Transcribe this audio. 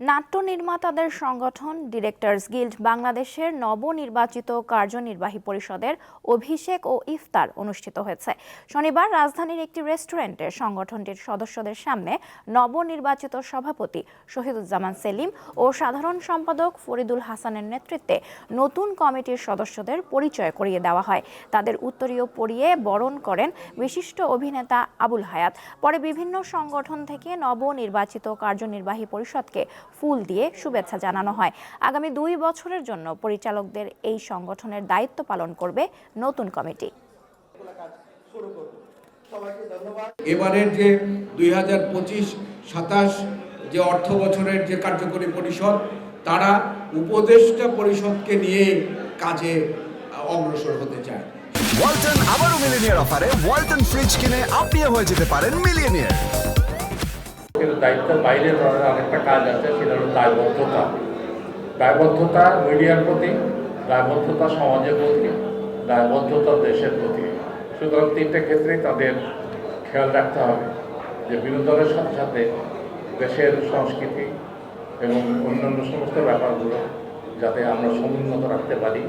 নাট্য নির্মাতাদের সংগঠন ডিরেক্টরস গিল্ড বাংলাদেশের নবনির্বাচিত কার্যনির্বাহী পরিষদের অভিষেক ও ইফতার অনুষ্ঠিত হয়েছে। শনিবার রাজধানীর একটি রেস্টুরেন্টে সংগঠনটির সদস্যদের সামনে নবনির্বাচিত সভাপতি শহীদুজ্জামান সেলিম ও সাধারণ সম্পাদক ফরিদুল হাসানের নেতৃত্বে নতুন কমিটির সদস্যদের পরিচয় করিয়ে দেওয়া হয়। তাদের উত্তরীয় পরিয়ে বরণ করেন বিশিষ্ট অভিনেতা আবুল হায়াত। পরে বিভিন্ন সংগঠন থেকে নবনির্বাচিত কার্যনির্বাহী পরিষদকে ফুল দিয়ে শুভেচ্ছা জানানো হয়। আগামী দুই বছরের জন্য পরিচালকদের এই সংগঠনের দায়িত্ব পালন করবে নতুন কমিটি। এবারের যে দুই হাজার পঁচিশ সাতাশ যে অর্থ বছরের যে কার্যকরী পরিষদ তারা উপদেষ্টা পরিষদকে নিয়ে কাজে অগ্রসর হতে চায়। ওয়ালটন আবারও মিলিনিয়ার অফারে ওয়ালটন ফ্রিজ কিনে আপনিও হয়ে যেতে পারেন মিলিয়নিয়ার। কিন্তু দায়িত্বের বাইরে আরেকটা কাজ আছে, সেটা হলো দায়বদ্ধতা। দায়বদ্ধতা মিডিয়ার প্রতি, দায়বদ্ধতা সমাজের প্রতি, দায়বদ্ধতা দেশের প্রতি। সুতরাং তিনটে ক্ষেত্রেই তাদের খেয়াল রাখতে হবে যে বিনোদনের সাথে সাথে দেশের সংস্কৃতি এবং অন্যান্য সমস্ত ব্যাপারগুলো যাতে আমরা সমুন্নত রাখতে পারি।